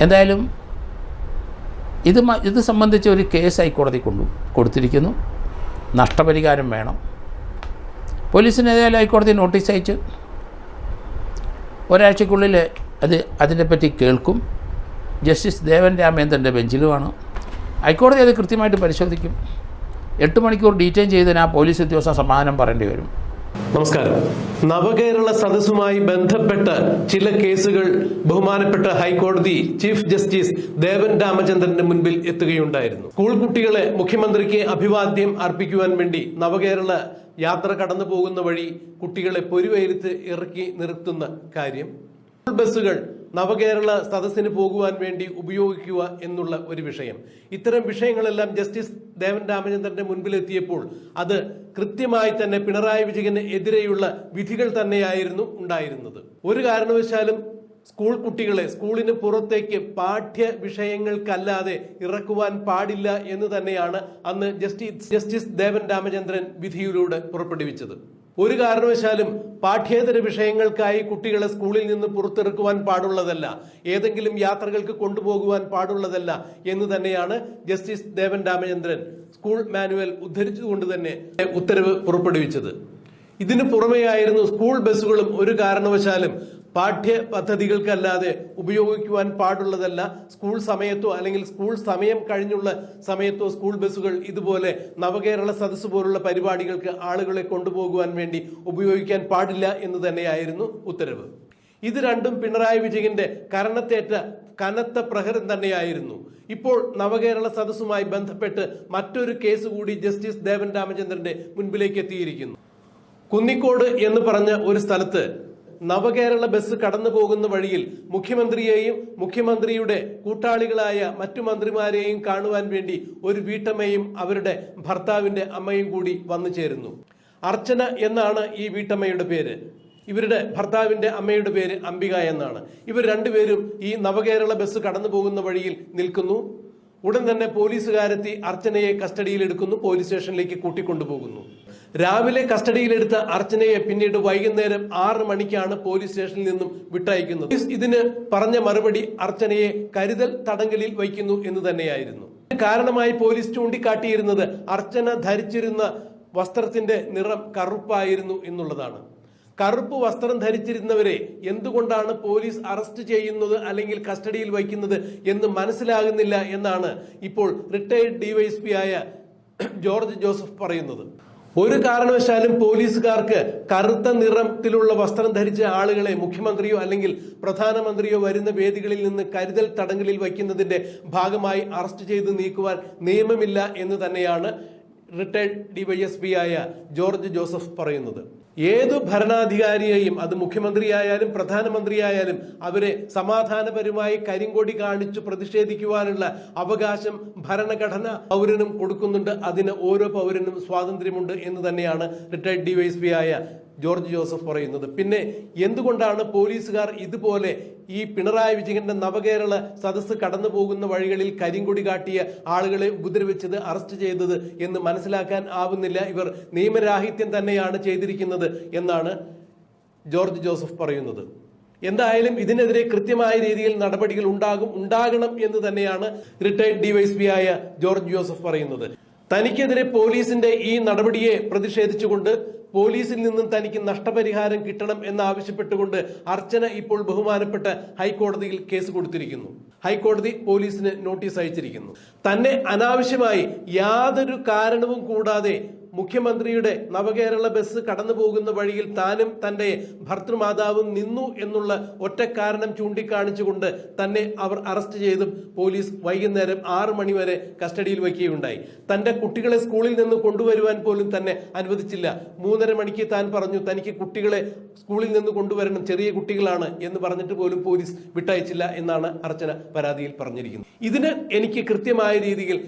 എന്തായാലും ഇത് ഇത് സംബന്ധിച്ച് ഒരു കേസ് ഹൈക്കോടതി കൊണ്ടു കൊടുത്തിരിക്കുന്നു. നഷ്ടപരിഹാരം വേണം. പോലീസിന് ഏതായാലും ഹൈക്കോടതി നോട്ടീസ് അയച്ച് ഒരാഴ്ചക്കുള്ളിൽ അത് അതിനെപ്പറ്റി കേൾക്കും. ജസ്റ്റിസ് ദേവൻ രാമേന്ദ്രന്റെ ബെഞ്ചിലുമാണ്. ഹൈക്കോടതി അത് കൃത്യമായിട്ട് പരിശോധിക്കും. എട്ട് മണിക്കൂർ ഡീറ്റെയിൻ ചെയ്തതിന് ആ പോലീസ് ഉദ്യോഗസ്ഥ സമാധാനം പറയേണ്ടി വരും. നമസ്കാരം. നവകേരള സദസ്സുമായി ബന്ധപ്പെട്ട് ചില കേസുകൾ ബഹുമാനപ്പെട്ട ഹൈക്കോടതി ചീഫ് ജസ്റ്റിസ് ദേവൻ രാമചന്ദ്രന്റെ മുൻപിൽ എത്തുകയുണ്ടായിരുന്നു. സ്കൂൾ കുട്ടികളെ മുഖ്യമന്ത്രിക്ക് അഭിവാദ്യം അർപ്പിക്കുവാൻ വേണ്ടി നവകേരള യാത്ര കടന്നു പോകുന്ന വഴി കുട്ടികളെ പൊരുവെയിരുത്ത് ഇറക്കി നിർത്തുന്ന കാര്യം. സ്കൂൾ ബസ്സുകൾ നവകേരള സദസ്സിന് പോകുവാൻ വേണ്ടി ഉപയോഗിക്കുക എന്നുള്ള ഒരു വിഷയം. ഇത്തരം വിഷയങ്ങളെല്ലാം ജസ്റ്റിസ് ദേവൻ രാമചന്ദ്രന്റെ മുൻപിലെത്തിയപ്പോൾ അത് കൃത്യമായി തന്നെ പിണറായി വിജയന് എതിരെയുള്ള വിധികൾ തന്നെയായിരുന്നു ഉണ്ടായിരുന്നത്. ഒരു കാരണവശാലും സ്കൂൾ കുട്ടികളെ സ്കൂളിന് പുറത്തേക്ക് പാഠ്യ വിഷയങ്ങൾക്കല്ലാതെ ഇറക്കുവാൻ പാടില്ല എന്ന് തന്നെയാണ് അന്ന് ജസ്റ്റിസ് ജസ്റ്റിസ് ദേവൻ രാമചന്ദ്രൻ വിധിയിലൂടെ പുറപ്പെടുവിച്ചത്. ഒരു കാരണവശാലും പാഠ്യേതര വിഷയങ്ങൾക്കായി കുട്ടികളെ സ്കൂളിൽ നിന്ന് പുറത്തിറക്കുവാൻ പാടുള്ളതല്ല. ഏതെങ്കിലും യാത്രകൾക്ക് കൊണ്ടുപോകുവാൻ പാടുള്ളതല്ല എന്ന് തന്നെയാണ് justice Devan Ramachandran school manual ഉദ്ധരിച്ചുകൊണ്ട് തന്നെ ഉത്തരവ് പുറപ്പെടുവിച്ചത്. ഇതിനു പുറമെയായിരുന്നു സ്കൂൾ ബസ്സുകളും ഒരു കാരണവശാലും പാഠ്യ പദ്ധതികൾക്കല്ലാതെ ഉപയോഗിക്കുവാൻ പാടുള്ളതല്ല. സ്കൂൾ സമയത്തോ അല്ലെങ്കിൽ സ്കൂൾ സമയം കഴിഞ്ഞുള്ള സമയത്തോ സ്കൂൾ ബസ്സുകൾ ഇതുപോലെ നവകേരള സദസ്സ് പോലുള്ള പരിപാടികൾക്ക് ആളുകളെ കൊണ്ടുപോകുവാൻ വേണ്ടി ഉപയോഗിക്കാൻ പാടില്ല എന്ന് തന്നെയായിരുന്നു ഉത്തരവ്. ഇത് രണ്ടും പിണറായി വിജയന്റെ കരണത്തേറ്റ കനത്ത പ്രഹരം തന്നെയായിരുന്നു. ഇപ്പോൾ നവകേരള സദസ്സുമായി ബന്ധപ്പെട്ട് മറ്റൊരു കേസ് കൂടി ജസ്റ്റിസ് ദേവൻ രാമചന്ദ്രന്റെ മുൻപിലേക്ക് എത്തിയിരിക്കുന്നു. കുന്നിക്കോട് എന്ന് പറഞ്ഞ ഒരു സ്ഥലത്ത് നവകേരള ബസ് കടന്നു പോകുന്ന വഴിയിൽ മുഖ്യമന്ത്രിയെയും മുഖ്യമന്ത്രിയുടെ കൂട്ടാളികളായ മറ്റു മന്ത്രിമാരെയും കാണുവാൻ വേണ്ടി ഒരു വീട്ടമ്മയും അവരുടെ ഭർത്താവിന്റെ അമ്മയും കൂടി വന്നു ചേരുന്നു. അർച്ചന എന്നാണ് ഈ വീട്ടമ്മയുടെ പേര്. ഇവരുടെ ഭർത്താവിന്റെ അമ്മയുടെ പേര് അംബിക എന്നാണ്. ഇവർ രണ്ടുപേരും ഈ നവകേരള ബസ് കടന്നു പോകുന്ന വഴിയിൽ നിൽക്കുന്നു. ഉടൻ തന്നെ പോലീസുകാരെത്തി അർച്ചനയെ കസ്റ്റഡിയിലെടുക്കുന്നു പോലീസ് സ്റ്റേഷനിലേക്ക് കൂട്ടിക്കൊണ്ടുപോകുന്നു. രാവിലെ കസ്റ്റഡിയിലെടുത്ത അർച്ചനയെ പിന്നീട് വൈകുന്നേരം ആറ് മണിക്കാണ് പോലീസ് സ്റ്റേഷനിൽ നിന്നും വിട്ടയക്കുന്നത്. ഇതിന് പറഞ്ഞ മറുപടി അർച്ചനയെ കരുതൽ തടങ്കലിൽ വയ്ക്കുന്നു എന്ന് തന്നെയായിരുന്നു. കാരണമായി പോലീസ് ചൂണ്ടിക്കാട്ടിയിരുന്നത് അർച്ചന ധരിച്ചിരുന്ന വസ്ത്രത്തിന്റെ നിറം കറുപ്പായിരുന്നു എന്നുള്ളതാണ്. കറുപ്പ് വസ്ത്രം ധരിച്ചിരുന്നവരെ എന്തുകൊണ്ടാണ് പോലീസ് അറസ്റ്റ് ചെയ്യുന്നത് അല്ലെങ്കിൽ കസ്റ്റഡിയിൽ വയ്ക്കുന്നത് എന്ന് മനസ്സിലാകുന്നില്ല എന്നാണ് ഇപ്പോൾ റിട്ടയർഡ് ഡിവൈഎസ്പി ആയ ജോർജ് ജോസഫ് പറയുന്നത്. ഒരു കാരണവശാലും പോലീസുകാർക്ക് കറുത്ത നിറത്തിലുള്ള വസ്ത്രം ധരിച്ച ആളുകളെ മുഖ്യമന്ത്രിയോ അല്ലെങ്കിൽ പ്രധാനമന്ത്രിയോ വരുന്ന വേദികളിൽ നിന്ന് കരുതൽ തടങ്കലിൽ വയ്ക്കുന്നതിന്റെ ഭാഗമായി അറസ്റ്റ് ചെയ്ത് നീക്കുവാൻ നിയമമില്ല എന്ന് തന്നെയാണ് റിട്ടയർഡ് ഡിവൈഎസ്പി ആയ ജോർജ് ജോസഫ് പറയുന്നത്. ഏതു ഭരണാധികാരിയെയും അത് മുഖ്യമന്ത്രിയായാലും പ്രധാനമന്ത്രിയായാലും അവരെ സമാധാനപരമായി കരിങ്കൊടി കാണിച്ചു പ്രതിഷേധിക്കുവാനുള്ള അവകാശം ഭരണഘടന പൗരനും കൊടുക്കുന്നുണ്ട്. അതിന് ഓരോ പൗരനും സ്വാതന്ത്ര്യമുണ്ട് എന്ന് തന്നെയാണ് റിട്ടയർഡ് ഡിവൈഎസ്പി ആയ ജോർജ് ജോസഫ് പറയുന്നത്. പിന്നെ എന്തുകൊണ്ടാണ് പോലീസുകാർ ഇതുപോലെ ഈ പിണറായി വിജയന്റെ നവകേരള സദസ്സ് കടന്നു പോകുന്ന വഴികളിൽ കരിങ്കൊടി കാട്ടിയ ആളുകളെ ഉപദ്രവിച്ചത് അറസ്റ്റ് ചെയ്തത് എന്ന് മനസ്സിലാക്കാൻ ആവുന്നില്ല. ഇവർ നിയമരാഹിത്യം തന്നെയാണ് ചെയ്തിരിക്കുന്നത് എന്നാണ് ജോർജ് ജോസഫ് പറയുന്നത്. എന്തായാലും ഇതിനെതിരെ കൃത്യമായ രീതിയിൽ നടപടികൾ ഉണ്ടാകും ഉണ്ടാകണം എന്ന് തന്നെയാണ് റിട്ടയർഡ് ഡിവൈഎസ്പി ആയ ജോർജ് ജോസഫ് പറയുന്നത്. തനിക്കെതിരെ പോലീസിന്റെ ഈ നടപടിയെ പ്രതിഷേധിച്ചുകൊണ്ട് പോലീസിൽ നിന്നും തനിക്ക് നഷ്ടപരിഹാരം കിട്ടണം എന്നാവശ്യപ്പെട്ടുകൊണ്ട് അർച്ചന ഇപ്പോൾ ബഹുമാനപ്പെട്ട ഹൈക്കോടതിയിൽ കേസ് കൊടുത്തിരിക്കുന്നു. ഹൈക്കോടതി പോലീസിന് നോട്ടീസ് അയച്ചിരിക്കുന്നു. തന്നെ അനാവശ്യമായി യാതൊരു കാരണവും കൂടാതെ മുഖ്യമന്ത്രിയുടെ നവകേരള ബസ് കടന്നു പോകുന്ന വഴിയിൽ താനും തന്റെ ഭർത്തൃമാതാവും നിന്നു എന്നുള്ള ഒറ്റ കാരണം ചൂണ്ടിക്കാണിച്ചുകൊണ്ട് തന്നെ അവർ അറസ്റ്റ് ചെയ്തും പോലീസ് വൈകുന്നേരം ആറ് മണിവരെ കസ്റ്റഡിയിൽ വയ്ക്കുകയുണ്ടായി. തന്റെ കുട്ടികളെ സ്കൂളിൽ നിന്ന് കൊണ്ടുവരുവാൻ പോലും തന്നെ അനുവദിച്ചില്ല. മൂന്നര മണിക്ക് താൻ പറഞ്ഞു തനിക്ക് കുട്ടികളെ സ്കൂളിൽ നിന്ന് കൊണ്ടുവരണം ചെറിയ കുട്ടികളാണ് എന്ന് പറഞ്ഞിട്ട് പോലും പോലീസ് വിട്ടയച്ചില്ല എന്നാണ് അർച്ചന പരാതിയിൽ പറഞ്ഞിരിക്കുന്നത്. ഇതിന് എനിക്ക് കൃത്യമായ രീതിയിൽ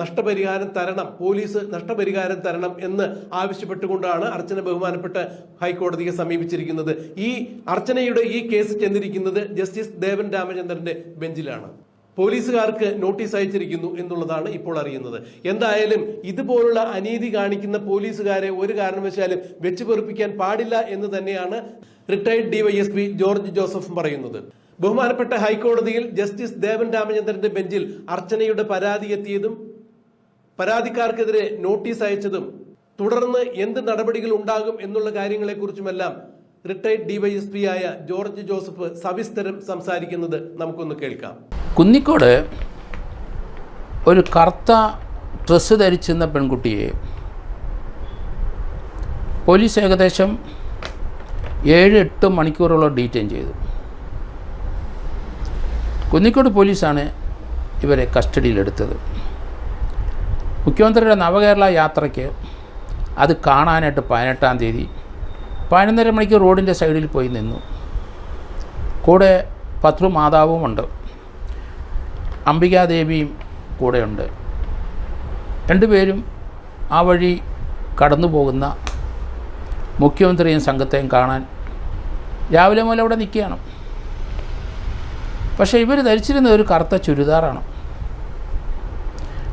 നഷ്ടപരിഹാരം തരണം പോലീസ് നഷ്ടപരിഹാരം തരണം എന്ന് ആവശ്യപ്പെട്ടുകൊണ്ടാണ് അർച്ചന ബഹുമാനപ്പെട്ട ഹൈക്കോടതിയെ സമീപിച്ചിരിക്കുന്നത്. ഈ അർച്ചനയുടെ ഈ കേസ് ചെന്നിരിക്കുന്നത് ജസ്റ്റിസ് ദേവൻ രാമചന്ദ്രന്റെ ബെഞ്ചിലാണ്. പോലീസുകാർക്ക് നോട്ടീസ് അയച്ചിരിക്കുന്നു എന്നുള്ളതാണ് ഇപ്പോൾ അറിയുന്നത്. എന്തായാലും ഇതുപോലുള്ള അനീതി കാണിക്കുന്ന പോലീസുകാരെ ഒരു കാരണവശാലും വെച്ച് പെറുപ്പിക്കാൻ പാടില്ല എന്ന് തന്നെയാണ് റിട്ടയർഡ് ഡിവൈഎസ്പി ജോർജ് ജോസഫ് പറയുന്നത്. ബഹുമാനപ്പെട്ട ഹൈക്കോടതിയിൽ ജസ്റ്റിസ് ദേവൻ രാമചന്ദ്രന്റെ ബെഞ്ചിൽ അർച്ചനയുടെ പരാതി എത്തിയതും പരാതിക്കാർക്കെതിരെ നോട്ടീസ് അയച്ചതും തുടർന്ന് എന്ത് നടപടികൾ ഉണ്ടാകും എന്നുള്ള കാര്യങ്ങളെക്കുറിച്ചുമെല്ലാം റിട്ടയർഡ് ഡിവൈഎസ്പി ആയ ജോർജ് ജോസഫ് സവിസ്തരം സംസാരിക്കുന്നത് നമുക്കൊന്ന് കേൾക്കാം. കുന്നിക്കോട് ഒരു കറുത്ത ഡ്രസ്സ് ധരിച്ചിരുന്ന പെൺകുട്ടിയെ പോലീസ് ഏകദേശം ഏഴ് എട്ട് മണിക്കൂറോളം ഡീറ്റെയിൻ ചെയ്തു. കുന്നിക്കോട് പോലീസാണ് ഇവരെ കസ്റ്റഡിയിലെടുത്തത്. മുഖ്യമന്ത്രിയുടെ നവകേരള യാത്രയ്ക്ക് അത് കാണാനായിട്ട് പതിനെട്ടാം തീയതി പതിനൊന്നര മണിക്ക് റോഡിന്റെ സൈഡിൽ പോയി നിന്നു. കൂടെ പത്രു മാതാവുമുണ്ട് അംബികാദേവിയും കൂടെയുണ്ട് രണ്ടുപേരും ആ വഴി കടന്നു പോകുന്ന മുഖ്യമന്ത്രിയും സംഘത്തെയും കാണാൻ രാവിലെ മുതൽ അവിടെ നിൽക്കുകയാണ്. പക്ഷേ ഇവർ ധരിച്ചിരുന്ന ഒരു കറുത്ത ചുരിദാറാണ്.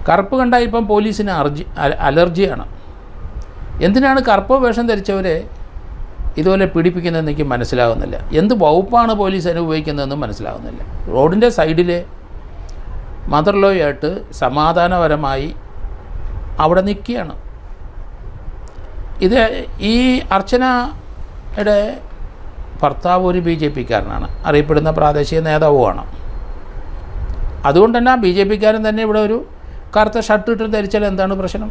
കറുപ്പ് കണ്ടാൽ ഇപ്പം പോലീസിന് അർജി അലർജിയാണ്. എന്തിനാണ് കറുപ്പ് വേഷം ധരിച്ചവരെ ഇതുപോലെ പീഡിപ്പിക്കുന്നതെന്ന് എനിക്ക് മനസ്സിലാകുന്നില്ല എന്ത് വകുപ്പാണ് പോലീസ് അനുഭവിക്കുന്നതെന്നും മനസ്സിലാകുന്നില്ല റോഡിന്റെ സൈഡിൽ മദർലോയായിട്ട് സമാധാനപരമായി അവിടെ നിൽക്കുകയാണ്. ഇത് ഈ അർച്ചനയുടെ ഭർത്താവ് ഒരു ബി ജെ പിക്കാരനാണ്. അറിയപ്പെടുന്ന പ്രാദേശിക നേതാവുമാണ്. അതുകൊണ്ട് തന്നെ ആ ബി ജെ പിക്കാരൻ തന്നെ ഇവിടെ ഒരു കറുത്ത ഷർട്ട് ഇട്ട് ധരിച്ചാൽ എന്താണ് പ്രശ്നം?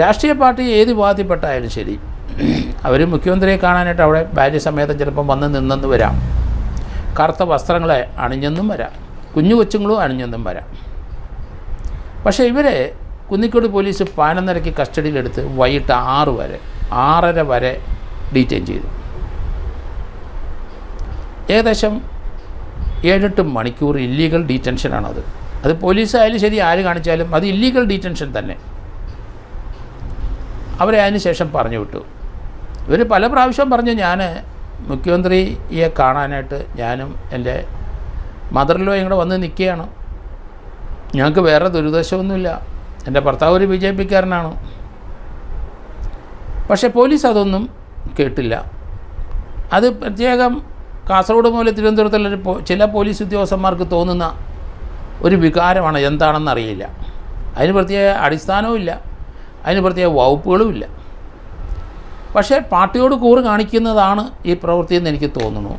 രാഷ്ട്രീയ പാർട്ടി ഏത് വിഭാഗത്തിൽപ്പെട്ടായാലും ശരി അവർ മുഖ്യമന്ത്രിയെ കാണാനായിട്ട് അവിടെ ഭാര്യ സമേതം ചിലപ്പം വന്ന് നിന്നെന്ന് വരാം. കറുത്ത വസ്ത്രങ്ങളെ അണിഞ്ഞെന്നും വരാം. കുഞ്ഞു കൊച്ചുങ്ങളും അണിഞ്ഞെന്നും വരാം. പക്ഷേ ഇവരെ കുന്നിക്കോട് പോലീസ് പതിനൊന്നരയ്ക്ക് കസ്റ്റഡിയിലെടുത്ത് വൈകിട്ട് ആറ് വരെ ആറര വരെ ഡീറ്റെയിൻ ചെയ്തു. ഏകദേശം ഏഴെട്ട് മണിക്കൂർ ഇല്ലീഗൽ ഡീറ്റൻഷനാണത് അത് പോലീസായാലും ശരി ആര് കാണിച്ചാലും അത് ഇല്ലീഗൽ ഡീറ്റൻഷൻ തന്നെ. അവരെ അതിന് ശേഷം പറഞ്ഞു വിട്ടു. ഇവർ പല പ്രാവശ്യം പറഞ്ഞു ഞാൻ മുഖ്യമന്ത്രിയെ കാണാനായിട്ട് ഞാനും എന്റെ മദറിലോ ഇങ്ങോട്ട് വന്ന് നിൽക്കുകയാണ്. ഞങ്ങൾക്ക് വേറെ ദുരുദ്ദേശമൊന്നുമില്ല എന്റെ ഭർത്താവ് ഒരു ബി ജെ പിക്കാരനാണ്. പക്ഷേ പോലീസ് അതൊന്നും കേട്ടില്ല. അത് പ്രത്യേകം കാസർഗോഡ് മുതൽ തിരുവനന്തപുരത്തുള്ള ചില പോലീസ് ഉദ്യോഗസ്ഥന്മാർക്ക് തോന്നുന്ന ഒരു വികാരമാണ് എന്താണെന്ന് അറിയില്ല. അതിന് പ്രത്യേക അടിസ്ഥാനവും ഇല്ല. അതിന് പ്രത്യേക വകുപ്പുകളും ഇല്ല. പക്ഷേ പാർട്ടിയോട് കൂറ് കാണിക്കുന്നതാണ് ഈ പ്രവൃത്തി എന്ന് എനിക്ക് തോന്നുന്നു.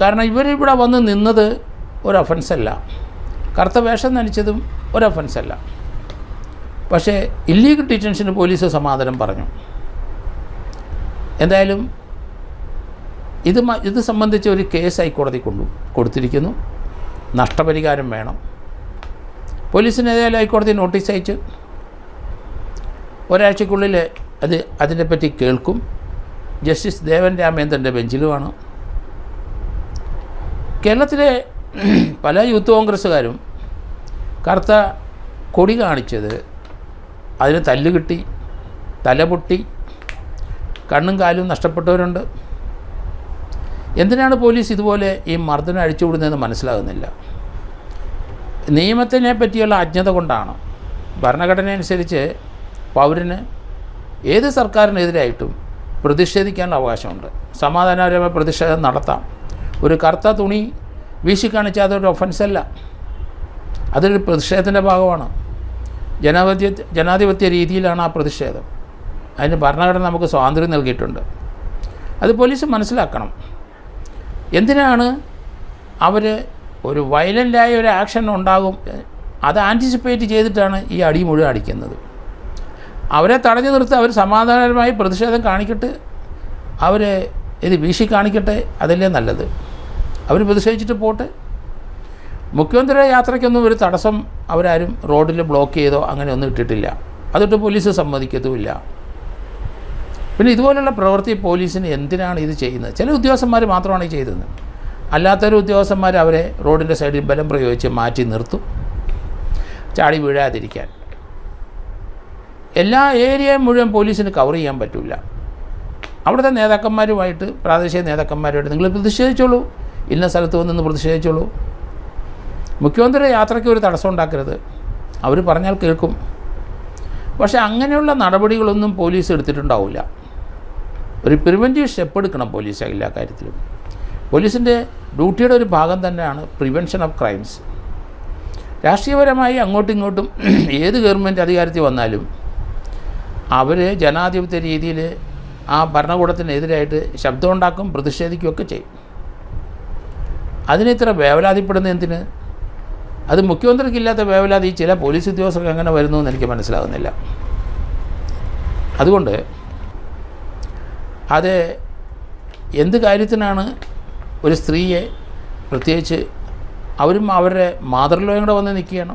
കാരണം ഇവരിവിടെ വന്ന് നിന്നത് ഒരു ഒഫൻസല്ല കറുത്ത വേഷം നനച്ചതും ഒരു ഒഫൻസല്ല പക്ഷേ ഇല്ലീഗൽ ഡിറ്റൻഷന് പോലീസ് സമാധാനം പറഞ്ഞു. എന്തായാലും ഇത് ഇത് സംബന്ധിച്ച് ഒരു കേസ് ഹൈക്കോടതി കൊണ്ടു കൊടുത്തിരിക്കുന്നു. നഷ്ടപരിഹാരം വേണം. പോലീസിനെതിരെ ഹൈക്കോടതി നോട്ടീസ് അയച്ച് ഒരാഴ്ചക്കുള്ളിൽ അത് അതിനെപ്പറ്റി കേൾക്കും. ജസ്റ്റിസ് ദേവൻ രാമേന്ദ്രന്റെ ബെഞ്ചിലുമാണ്. കേരളത്തിലെ പല യൂത്ത് കോൺഗ്രസ്സുകാരും കറുത്ത കൊടി കാണിച്ചത് അതിന് തല്ലുകിട്ടി തലപൊട്ടി കണ്ണും കാലും നഷ്ടപ്പെട്ടവരുണ്ട്. എന്തിനാണ് പോലീസ് ഇതുപോലെ ഈ മർദ്ദനം അഴിച്ചുവിടുന്നതെന്ന് മനസ്സിലാകുന്നില്ല? നിയമത്തിനെ പറ്റിയുള്ള അജ്ഞത കൊണ്ടാണ്. ഭരണഘടന അനുസരിച്ച് പൗരന് ഏത് സർക്കാരിനെതിരായിട്ടും പ്രതിഷേധിക്കാനുള്ള അവകാശമുണ്ട്. സമാധാനപരമായ പ്രതിഷേധം നടത്താം. ഒരു കറുത്ത തുണി വീശിക്കാണിച്ചാൽ അതൊരു ഒഫൻസല്ല അതൊരു പ്രതിഷേധത്തിന്റെ ഭാഗമാണ്. ജനാധിപത്യ ജനാധിപത്യ രീതിയിലാണ് ആ പ്രതിഷേധം. അതിന് ഭരണഘടന നമുക്ക് സ്വാതന്ത്ര്യം നൽകിയിട്ടുണ്ട്. അത് പോലീസ് മനസ്സിലാക്കണം. എന്തിനാണ്? അവർ ഒരു വയലന്റായ ഒരു ആക്ഷൻ ഉണ്ടാകും. അത് ആന്റിസിപ്പേറ്റ് ചെയ്തിട്ടാണ് ഈ അടി മുഴുവൻ അടിക്കുന്നത്. അവരെ തടഞ്ഞു നിർത്തി അവർ സമാധാനപരമായി പ്രതിഷേധം കാണിക്കട്ടെ. അവർ ഇത് വീശി കാണിക്കട്ടെ. അതല്ലേ നല്ലത്. അവർ പ്രതിഷേധിച്ചിട്ട് പോട്ടെ. മുഖ്യമന്ത്രിയുടെ യാത്രയ്ക്കൊന്നും ഒരു തടസ്സം അവരാരും റോഡിൽ ബ്ലോക്ക് ചെയ്തോ അങ്ങനെയൊന്നും ഇട്ടിട്ടില്ല. അതിട്ട് പോലീസ് സമ്മതിക്കത്തുമില്ല. പിന്നെ ഇതുപോലുള്ള പ്രവൃത്തി പോലീസിന് എന്തിനാണ് ഇത് ചെയ്യുന്നത്? ചില ഉദ്യോഗസ്ഥന്മാർ മാത്രമാണ് ഈ ചെയ്തത്. അല്ലാത്തൊരു ഉദ്യോഗസ്ഥന്മാർ അവരെ റോഡിന്റെ സൈഡിൽ ബലം പ്രയോഗിച്ച് മാറ്റി നിർത്തും. ചാടി വീഴാതിരിക്കാൻ. എല്ലാ ഏരിയയും മുഴുവൻ പോലീസിന് കവർ ചെയ്യാൻ പറ്റില്ല അവിടുത്തെ നേതാക്കന്മാരുമായിട്ട് പ്രാദേശിക നേതാക്കന്മാരുമായിട്ട് നിങ്ങൾ പ്രതിഷേധിച്ചോളൂ. ഇന്ന സ്ഥലത്ത് വന്നൊന്ന് പ്രതിഷേധിച്ചോളൂ. മുഖ്യമന്ത്രിയുടെ യാത്രയ്ക്ക് ഒരു തടസ്സം ഉണ്ടാക്കരുത്. അവർ പറഞ്ഞാൽ കേൾക്കും. പക്ഷേ അങ്ങനെയുള്ള നടപടികളൊന്നും പോലീസ് എടുത്തിട്ടുണ്ടാവില്ല ഒരു പ്രിവെന്റീവ് സ്റ്റെപ്പ് എടുക്കണം പോലീസ് എല്ലാ കാര്യത്തിലും. പോലീസിന്റെ ഡ്യൂട്ടിയുടെ ഒരു ഭാഗം തന്നെയാണ് പ്രിവെൻഷൻ ഓഫ് ക്രൈംസ് രാഷ്ട്രീയപരമായി അങ്ങോട്ടും ഇങ്ങോട്ടും ഏത് ഗവൺമെന്റ് അധികാരത്തിൽ വന്നാലും അവർ ജനാധിപത്യ രീതിയിൽ ആ ഭരണകൂടത്തിനെതിരായിട്ട് ശബ്ദമുണ്ടാക്കും പ്രതിഷേധിക്കുകയൊക്കെ ചെയ്യും. അതിന് ഇത്ര വേവലാതിപ്പെടുന്ന എന്തിന്? അത് മുഖ്യമന്ത്രിക്കില്ലാത്ത വേവലാതി ചില പോലീസ് ഉദ്യോഗസ്ഥർക്ക് എങ്ങനെ വരുന്നു എന്ന് എനിക്ക് മനസ്സിലാകുന്നില്ല അതുകൊണ്ട് അത് എന്ത് കാര്യത്തിനാണ് ഒരു സ്ത്രീയെ പ്രത്യേകിച്ച് അവരും അവരുടെ മാതൃലോയും കൂടെ വന്ന് നിൽക്കുകയാണ്?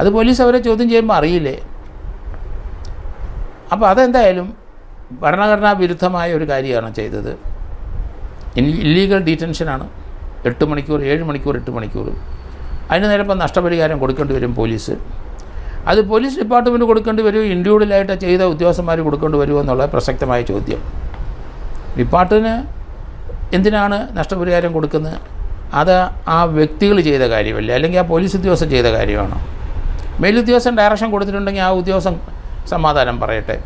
അത് പോലീസ് അവരെ ചോദ്യം ചെയ്യുമ്പോൾ അറിയില്ലേ? അപ്പോൾ അതെന്തായാലും ഭരണഘടനാ വിരുദ്ധമായ ഒരു കാര്യമാണ് ചെയ്തത്. ഇല്ലീഗൽ ഡീറ്റൻഷനാണ്. എട്ട് മണിക്കൂർ ഏഴ് മണിക്കൂർ എട്ട് മണിക്കൂർ. അതിന് നേരപ്പം നഷ്ടപരിഹാരം കൊടുക്കേണ്ടി വരും പോലീസ്. അത് പോലീസ് ഡിപ്പാർട്ട്മെന്റ് കൊടുക്കേണ്ടി വരുമോ ഇൻഡിവിജ്വലായിട്ട് ചെയ്ത ഉദ്യോഗസ്ഥന്മാർ കൊടുക്കേണ്ടി വരുമോ എന്നുള്ള പ്രസക്തമായ ചോദ്യം. ഡിപ്പാർട്ട്മെന് എന്തിനാണ് നഷ്ടപരിഹാരം കൊടുക്കുന്നത്? അത് ആ വ്യക്തികൾ ചെയ്ത കാര്യമല്ല? അല്ലെങ്കിൽ ആ പോലീസ് ഉദ്യോഗസ്ഥൻ ചെയ്ത കാര്യമാണ്? മേലുദ്യോഗസ്ഥൻ ഡയറക്ഷൻ കൊടുത്തിട്ടുണ്ടെങ്കിൽ ആ ഉദ്യോഗസ്ഥൻ സമാധാനം പറയട്ടെ.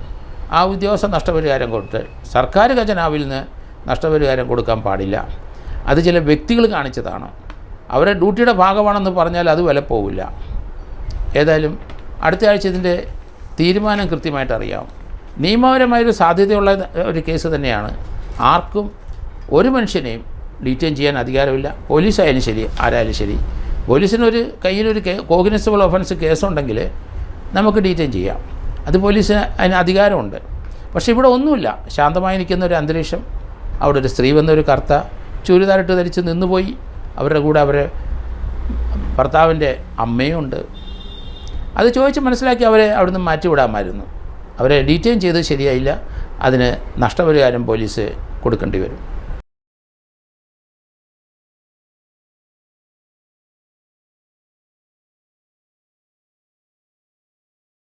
ആ ഉദ്യോഗസ്ഥൻ നഷ്ടപരിഹാരം കൊടുത്ത് സർക്കാർ ഖജനാവിൽ നിന്ന് നഷ്ടപരിഹാരം കൊടുക്കാൻ പാടില്ല. അത് ചില വ്യക്തികൾ കാണിച്ചതാണ്? അവരെ ഡ്യൂട്ടിയുടെ ഭാഗമാണെന്ന് പറഞ്ഞാൽ അത് വില പോവില്ല ഏതായാലും അടുത്ത ആഴ്ച ഇതിന്റെ തീരുമാനം കൃത്യമായിട്ട് അറിയാം നിയമപരമായൊരു സാധ്യതയുള്ള ഒരു കേസ് തന്നെയാണ്. ആർക്കും ഒരു മനുഷ്യനെയും ഡീറ്റെയിൻ ചെയ്യാൻ അധികാരമില്ല. പോലീസായാലും ശരി ആരായാലും ശരി. പോലീസിനൊരു കയ്യിലൊരു കോഗ്നിസബിൾ ഒഫൻസ് കേസുണ്ടെങ്കിൽ നമുക്ക് ഡീറ്റെയിൻ ചെയ്യാം. അത് പോലീസിന് അതിന് അധികാരമുണ്ട്. പക്ഷേ ഇവിടെ ഒന്നുമില്ല. ശാന്തമായി നിൽക്കുന്ന ഒരു അന്തരീക്ഷം അവിടെ ഒരു സ്ത്രീ വന്നൊരു കർത്ത ചുരിദാറിട്ട് ധരിച്ച് നിന്നുപോയി. അവരുടെ കൂടെ അവരെ ഭർത്താവിന്റെ അമ്മയും ഉണ്ട് അത് ചോദിച്ച് മനസ്സിലാക്കി അവരെ അവിടുന്ന് മാറ്റിവിടാമായിരുന്നു. അവരെ ഡീറ്റെയിൻ ചെയ്ത് ശരിയായില്ല. അതിന് നഷ്ടപരിഹാരം പോലീസ് കൊടുക്കേണ്ടി വരും.